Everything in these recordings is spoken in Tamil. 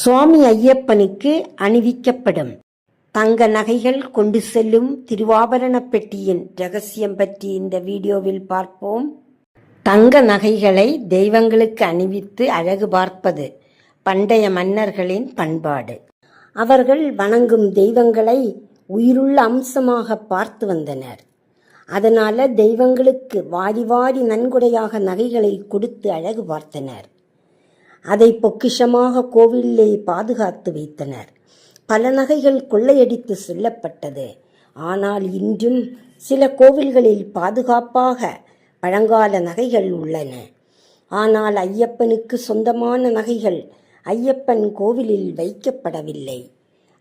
சுவாமி ஐயப்பனுக்கு அணிவிக்கப்படும். தங்க நகைகள் கொண்டு செல்லும் திருவாபரண பெட்டியின் ரகசியம் பற்றி இந்த வீடியோவில் பார்ப்போம். தங்க நகைகளை தெய்வங்களுக்கு அணிவித்து அழகு பார்ப்பது பண்டைய மன்னர்களின் பண்பாடு. அவர்கள் வணங்கும் தெய்வங்களை உயிருள்ள அம்சமாக பார்த்து வந்தனர். அதனால தெய்வங்களுக்கு வாரி வாரி நன்கொடையாக நகைகளை கொடுத்து அழகு பார்த்தனர். அதை பொக்கிஷமாக கோவிலிலே பாதுகாத்து வைத்தனர். பல நகைகள் கொள்ளையடித்து செல்லப்பட்டது. ஆனால் இன்றும் சில கோவில்களில் பாதுகாப்பாக பழங்கால நகைகள் உள்ளன. ஆனால் ஐயப்பனுக்கு சொந்தமான நகைகள் ஐயப்பன் கோவிலில் வைக்கப்படவில்லை.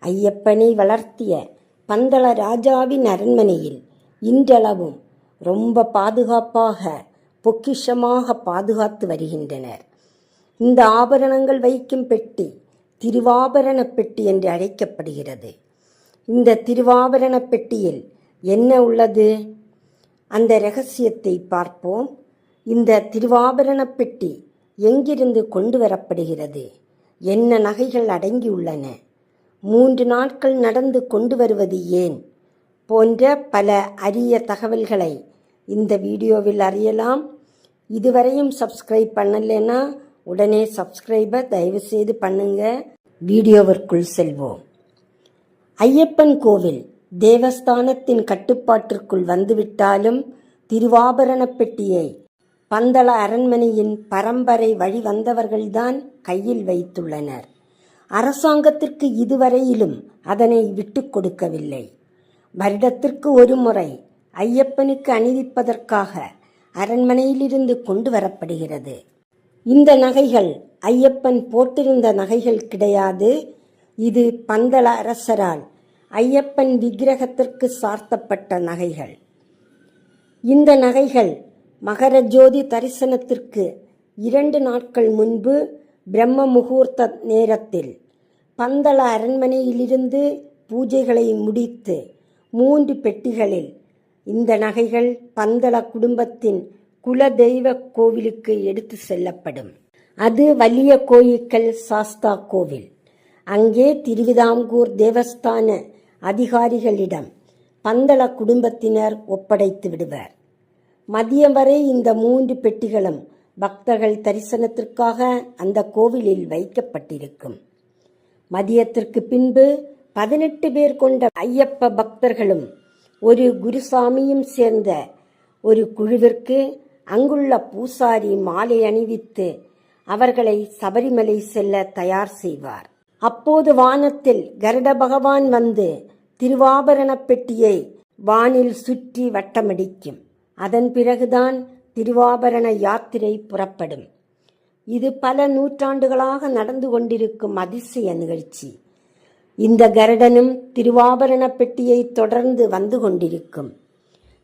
ஐயப்பனை வளர்த்திய பந்தள ராஜாவின் அரண்மனையில் இன்றளவும் ரொம்ப பாதுகாப்பாக பொக்கிஷமாக பாதுகாத்து வருகின்றனர். இந்த ஆபரணங்கள் வைக்கும் பெட்டி திருவாபரண பெட்டி என்று அழைக்கப்படுகிறது. இந்த திருவாபரண பெட்டியில் என்ன உள்ளது? அந்த ரகசியத்தை பார்ப்போம். இந்த திருவாபரண பெட்டி எங்கிருந்து கொண்டு வரப்படுகிறது? என்ன நகைகள் அடங்கியுள்ளன? மூன்று நாட்கள் நடந்து கொண்டு வருவது ஏன்? போன்ற பல அரிய தகவல்களை இந்த வீடியோவில் அறியலாம். இதுவரையும் சப்ஸ்கிரைப் பண்ணலைன்னா உடனே சப்ஸ்கிரைபை தயவுசெய்து பண்ணுங்க. வீடியோவிற்குள் செல்வோம். ஐயப்பன் கோவில் தேவஸ்தானத்தின் கட்டுப்பாட்டிற்குள் வந்துவிட்டாலும் திருவாபரண பெட்டியை பந்தள அரண்மனையின் பரம்பரை வழி வந்தவர்கள்தான் கையில் வைத்துள்ளனர். அரசாங்கத்திற்கு இதுவரையிலும் அதனை விட்டு கொடுக்கவில்லை. வருடத்திற்கு ஒரு முறை ஐயப்பனுக்கு அணிவிப்பதற்காக அரண்மனையிலிருந்து கொண்டு வரப்படுகிறது. இந்த நகைகள் ஐயப்பன் போட்டிருந்த நகைகள் கிடையாது. இது பந்தள அரசரால் ஐயப்பன் விக்கிரகத்திற்கு சார்த்தப்பட்ட நகைகள். இந்த நகைகள் மகர ஜோதி தரிசனத்திற்கு இரண்டு நாட்கள் முன்பு பிரம்ம முகூர்த்த நேரத்தில் பந்தள அரண்மனையிலிருந்து பூஜைகளை முடித்து மூன்று பெட்டிகளில் இந்த நகைகள் பந்தள குடும்பத்தின் குலதெய்வ கோவிலுக்கு எடுத்து செல்லப்படும். அது வலிய கோயிக்கல் சாஸ்தா கோவில். அங்கே திருவிதாங்கூர் தேவஸ்தான அதிகாரிகளிடம் பந்தள குடும்பத்தினர் ஒப்படைத்து விடுவர். மதியம் வரை இந்த மூன்று பெட்டிகளும் பக்தர்கள் தரிசனத்திற்காக அந்த கோவிலில் வைக்கப்பட்டிருக்கும். மதியத்திற்கு பின்பு பதினெட்டு பேர் கொண்ட ஐயப்ப பக்தர்களும் ஒரு குருசாமியும் சேர்ந்த ஒரு குழுவிற்கு அங்குள்ள பூசாரி மாலை அணிவித்து அவர்களை சபரிமலை செல்ல தயார் செய்வார். அப்போது வானத்தில் கருட பகவான் வந்து திருவாபரண பெட்டியை வானில் சுற்றி வட்டமடிக்கும். அதன் பிறகுதான் திருவாபரண யாத்திரை புறப்படும். இது பல நூற்றாண்டுகளாக நடந்து கொண்டிருக்கும் அதிசய நிகழ்ச்சி. இந்த கருடனும் திருவாபரண பெட்டியை தொடர்ந்து வந்து கொண்டிருக்கும்.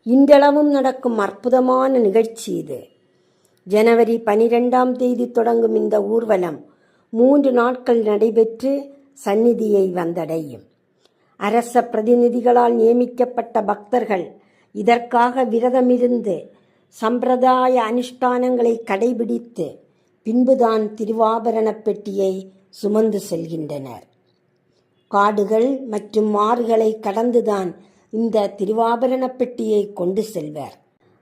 இன்றளவும் நடக்கும் அற்புதமான நிகழ்ச்சி இது. ஜனவரி பனிரெண்டாம் தேதி தொடங்கும் இந்த ஊர்வலம் மூன்று நாட்கள் நடைபெற்று சந்நிதியை வந்தடையும். அரச பிரதிநிதிகளால் நியமிக்கப்பட்ட பக்தர்கள் இதற்காக விரதமிருந்து சம்பிரதாய அனுஷ்டானங்களை கடைபிடித்து பின்புதான் திருவாபரண பெட்டியை சுமந்து செல்கின்றனர். காடுகள் மற்றும் ஆறுகளை கடந்துதான் இந்த திருவாபரண பெட்டியை கொண்டு செல்வர்.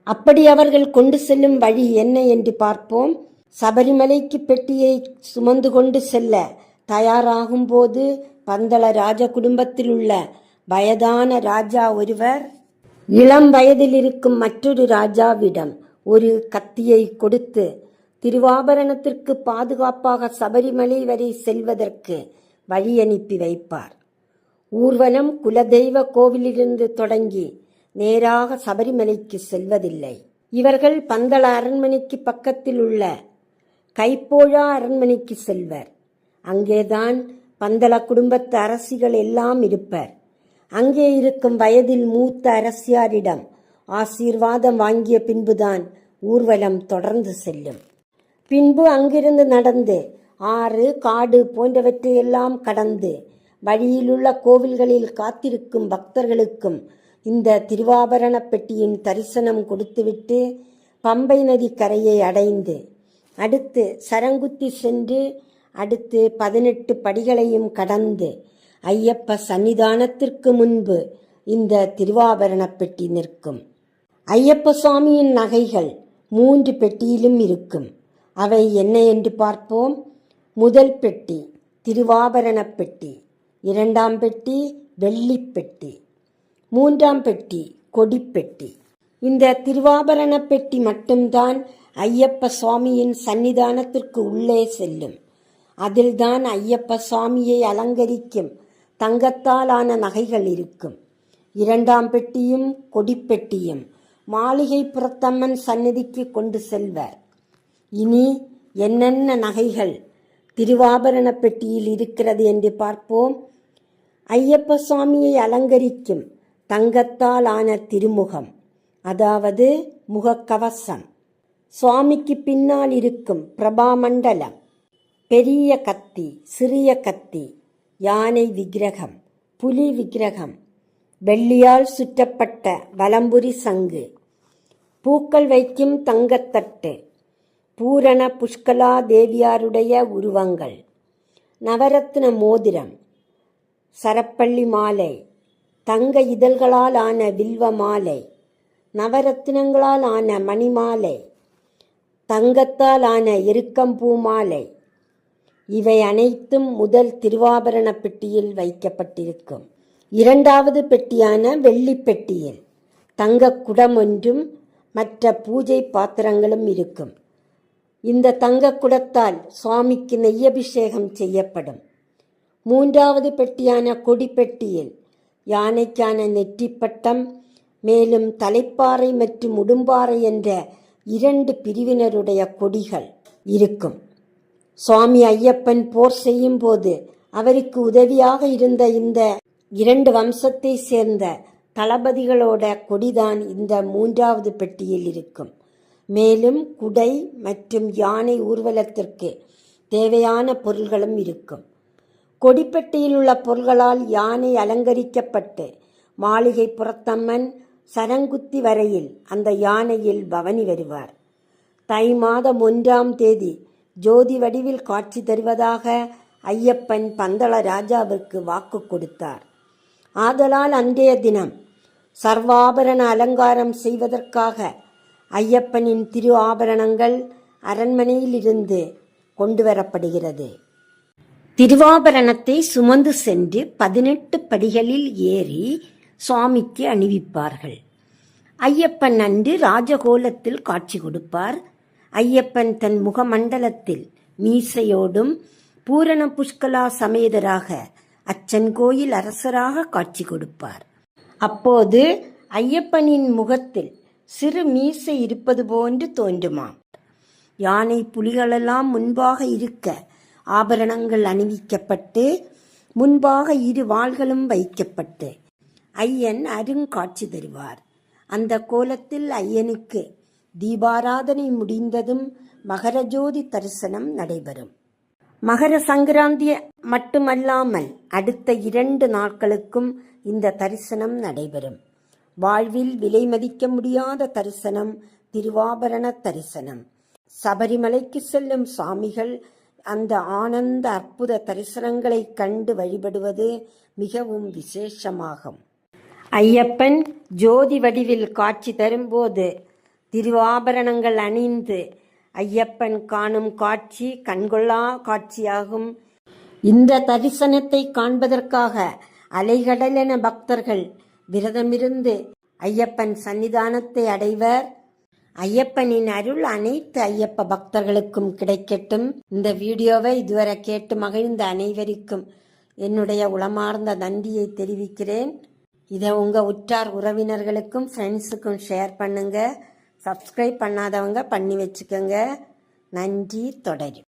அப்படி அவர்கள் கொண்டு செல்லும் வழி என்ன என்று பார்ப்போம். சபரிமலைக்கு பெட்டியை சுமந்து கொண்டு செல்ல தயாராகும் போது பந்தள ராஜ குடும்பத்தில் உள்ள வயதான ராஜா ஒருவர் இளம் வயதில் இருக்கும் மற்றொரு ராஜாவிடம் ஒரு கத்தியை கொடுத்து திருவாபரணத்திற்கு பாதுகாப்பாக சபரிமலை வரை செல்வதற்கு வழி அனுப்பி வைப்பார். ஊர்வலம் குலதெய்வ கோவிலிருந்து தொடங்கி நேராக சபரிமலைக்கு செல்வதில்லை. இவர்கள் பந்தள அரண்மனைக்கு பக்கத்தில் உள்ள கைப்போழா அரண்மனைக்கு செல்வர். அங்கேதான் பந்தள குடும்பத்து அரசிகள் எல்லாம் இருப்பர். அங்கே இருக்கும் வயதில் மூத்த அரசியாரிடம் ஆசீர்வாதம் வாங்கிய பின்புதான் ஊர்வலம் தொடர்ந்து செல்லும். பின்பு அங்கிருந்து நடந்து ஆறு காடு போன்றவற்றையெல்லாம் கடந்து வழியிலுள்ள கோவில்களில் காத்திருக்கும் பக்தர்களுக்கும் இந்த திருவாபரண பெட்டியின் தரிசனம் கொடுத்துவிட்டு பம்பை நதி கரையை அடைந்து அடுத்து சரங்குத்தி சென்று அடுத்து பதினெட்டு படிகளையும் கடந்து ஐயப்ப சன்னிதானத்திற்கு முன்பு இந்த திருவாபரணப் பெட்டி நிற்கும். ஐயப்ப சுவாமியின் நகைகள் மூன்று பெட்டியிலும் இருக்கும். அவை என்ன என்று பார்ப்போம். முதல் பெட்டி திருவாபரணப் பெட்டி. இரண்டாம் பெட்டி வெள்ளிப்பெட்டி மூன்றாம் பெட்டி கொடிப்பெட்டி இந்த திருவாபரண பெட்டி மட்டும்தான் ஐயப்ப சுவாமியின் சன்னிதானத்திற்கு உள்ளே செல்லும். அதில்தான் ஐயப்ப சுவாமியை அலங்கரிக்கும் தங்கத்தாலான நகைகள் இருக்கும். இரண்டாம் பெட்டியும் கொடிப்பெட்டியும் மாளிகை புறத்தம்மன் சந்நிதிக்கு கொண்டு செல்வர். இனி என்னென்ன நகைகள் திருவாபரண பெட்டியில் இருக்கிறது என்று பார்ப்போம். ஐயப்ப சுவாமியை அலங்கரிக்கும் தங்கத்தால் ஆன திருமுகம். அதாவது முகக்கவசம். சுவாமிக்கு பின்னால் இருக்கும் பிரபாமண்டலம். பெரிய கத்தி சிறிய கத்தி யானை விக்கிரகம் புலி விக்கிரகம் வெள்ளியால் சுற்றப்பட்ட வலம்புரி சங்கு பூக்கள் வைக்கும் தங்கத்தட்டு பூரண புஷ்கலா தேவியாருடைய உருவங்கள் நவரத்ன மோதிரம் சரப்பள்ளி மாலை தங்க இதழ்களால் ஆன வில்வ மாலை நவரத்தினங்களால் ஆன மணிமாலை தங்கத்தால் ஆன எருக்கம்பூ மாலை. இவை அனைத்தும் முதல் திருவாபரண பெட்டியில் வைக்கப்பட்டிருக்கும். இரண்டாவது பெட்டியான வெள்ளி பெட்டியில் தங்க குடம் ஒன்றும் மற்ற பூஜை பாத்திரங்களும் இருக்கும். இந்த தங்க குடத்தால் சுவாமிக்கு நெய்யபிஷேகம் செய்யப்படும். மூன்றாவது பெட்டியான கொடி பெட்டியில் யானைக்கான நெற்றிப்பட்டம் மேலும் தலைப்பாறை மற்றும் உடும்பாறை என்ற இரண்டு பிரிவினருடைய கொடிகள் இருக்கும். சுவாமி ஐயப்பன் போர் செய்யும் போது அவருக்கு உதவியாக இருந்த இந்த இரண்டு வம்சத்தை சேர்ந்த தளபதிகளோட கொடிதான் இந்த மூன்றாவது பெட்டியில் இருக்கும். மேலும் குடை மற்றும் யானை ஊர்வலத்திற்கு தேவையான பொருள்களும் இருக்கும். கொடிப்பெட்டியில் உள்ள பொருள்களால் யானை அலங்கரிக்கப்பட்டு மாளிகை புறத்தம்மன் சரங்குத்தி வரையில் அந்த யானையில் பவனி வருவார். தை மாதம் ஒன்றாம் தேதி ஜோதி வடிவில் காட்சி தருவதாக ஐயப்பன் பந்தள ராஜாவிற்கு வாக்கு கொடுத்தார். ஆதலால் அன்றைய தினம் சர்வாபரண அலங்காரம் செய்வதற்காக ஐயப்பனின் திரு ஆபரணங்கள் அரண்மனையிலிருந்து கொண்டு வரப்படுகிறது. திருவாபரணத்தை சுமந்து சென்று பதினெட்டு படிகளில் ஏறி சுவாமிக்கு அணிவிப்பார்கள். ஐயப்பன் அன்று ராஜகோலத்தில் காட்சி கொடுப்பார். ஐயப்பன் தன் முகமண்டலத்தில் மீசையோடும் பூரண புஷ்கலா சமேதராக அச்சன் கோயில் அரசராக காட்சி கொடுப்பார். அப்போது ஐயப்பனின் முகத்தில் சிறு மீசை இருப்பது போன்று தோன்றுமாம். யானை புலிகளெல்லாம் முன்பாக இருக்க ஆபரணங்கள் அணிவிக்கப்பட்டு முன்பாக இரு வாள்களும் வைக்கப்பட்டு ஐயன் அருங்காட்சி தருவார். அந்த கோலத்தில் ஐயனுக்கு தீபாராதனை முடிந்ததும் மகரஜோதி தரிசனம் நடைபெறும். மகர சங்கராந்தி மட்டுமல்லாமல் அடுத்த இரண்டு நாட்களுக்கும் இந்த தரிசனம் நடைபெறும். வாழ்வில் விலை மதிக்க முடியாத தரிசனம் திருவாபரண தரிசனம். சபரிமலைக்கு செல்லும் சாமிகள் அந்த ஆனந்த அற்புத தரிசனங்களை கண்டு வழிபடுவது மிகவும் விசேஷமாகும். ஐயப்பன் ஜோதி வடிவில் காட்சி தரும்போது திருவாபரணங்கள் அணிந்து ஐயப்பன் காணும் காட்சி கண்கொள்ளா காட்சியாகும். இந்த தரிசனத்தை காண்பதற்காக அலைகடலென பக்தர்கள் விரதமிருந்து ஐயப்பன் சன்னிதானத்தை அடைவர். ஐயப்பனின் அருள் அனைத்து ஐயப்ப பக்தர்களுக்கும் கிடைக்கட்டும். இந்த வீடியோவை இதுவரை கேட்டு மகிழ்ந்த அனைவருக்கும் என்னுடைய உளமார்ந்த நன்றியை தெரிவிக்கிறேன். இதை உங்கள் உற்றார் உறவினர்களுக்கும் ஃப்ரெண்ட்ஸுக்கும் ஷேர் பண்ணுங்க. சப்ஸ்கிரைப் பண்ணாதவங்க பண்ணி வச்சுக்கோங்க. நன்றி தொடரும்.